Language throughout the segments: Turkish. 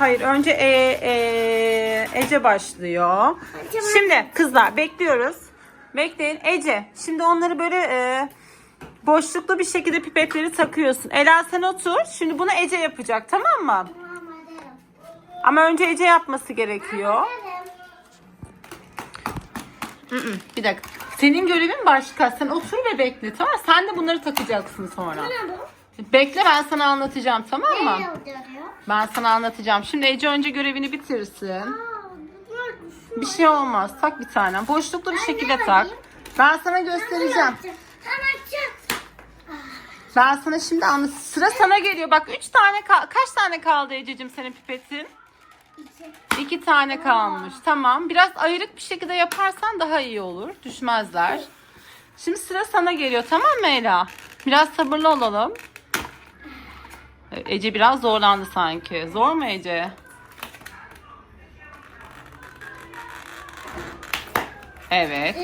Hayır önce e, e, Ece başlıyor. Şimdi kızlar bekliyoruz. Bekleyin. Ece şimdi onları böyle e, boşluklu bir şekilde pipetleri takıyorsun. Ela sen otur. Şimdi bunu Ece yapacak tamam mı? Tamam. Ama önce Ece yapması gerekiyor. Bir dakika. Senin görevin başka. Sen otur ve bekle tamam? Sen de bunları takacaksın sonra. Bu? Bekle ben sana anlatacağım tamam mı? Ben sana anlatacağım. Şimdi Ece önce görevini bitirsin. Bir şey olmaz. Tak bir tane. Boşluklu bir şekilde tak. Ben sana göstereceğim. Çek. Ben sana şimdi anlat. Sıra sana geliyor. Bak üç tane kal- kaç tane kaldı Ececiğim senin pipetin? İki. İki tane kalmış. Tamam. Biraz ayrık bir şekilde yaparsan daha iyi olur. Düşmezler. Şimdi sıra sana geliyor. Tamam mı Ela? Biraz sabırlı olalım. Ece biraz zorlandı sanki. Zor mu Ece? Evet.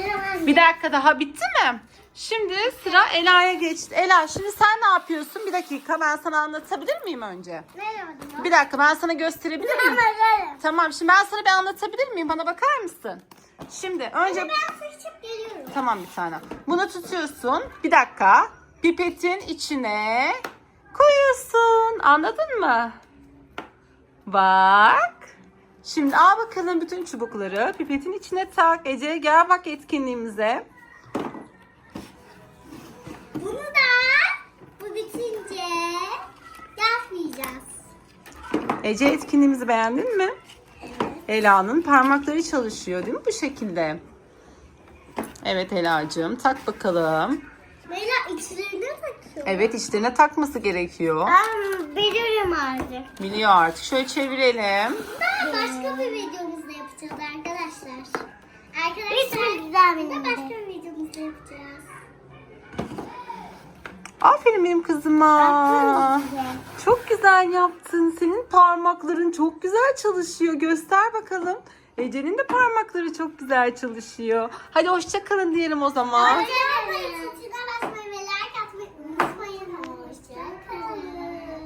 Bir dakika daha bitti mi? Şimdi sıra Ela'ya geçti. Ela şimdi sen ne yapıyorsun? Bir dakika ben sana anlatabilir miyim önce? Ne? Bir dakika ben sana gösterebilir miyim? Tamam şimdi ben sana bir anlatabilir miyim? Bana bakar mısın? Şimdi önce... Ben seçip geliyorum. Tamam bir tane. Bunu tutuyorsun. Bir dakika. Pipetin içine koyuyorsun. Anladın mı? Bak. Şimdi al bakalım bütün çubukları. Pipetin içine tak. Ece gel bak etkinliğimize. Bunu da bu bitince yapmayacağız. Ece etkinliğimizi beğendin mi? Evet. Ela'nın parmakları çalışıyor değil mi bu şekilde? Evet Ela'cığım tak bakalım. Beyler içlerine takıyor. Evet içlerine takması gerekiyor. Ben biliyorum artık. Biliyor artık. Şöyle çevirelim. Daha başka bir videomuzda yapacağız arkadaşlar. Arkadaşlar güzel bir başka bir videomuzda yapacağız. Aferin benim kızıma. Çok güzel yaptın. Senin parmakların çok güzel çalışıyor. Göster bakalım. Ece'nin de parmakları çok güzel çalışıyor. Hadi hoşça kalın diyelim o zaman. Arkadaşlar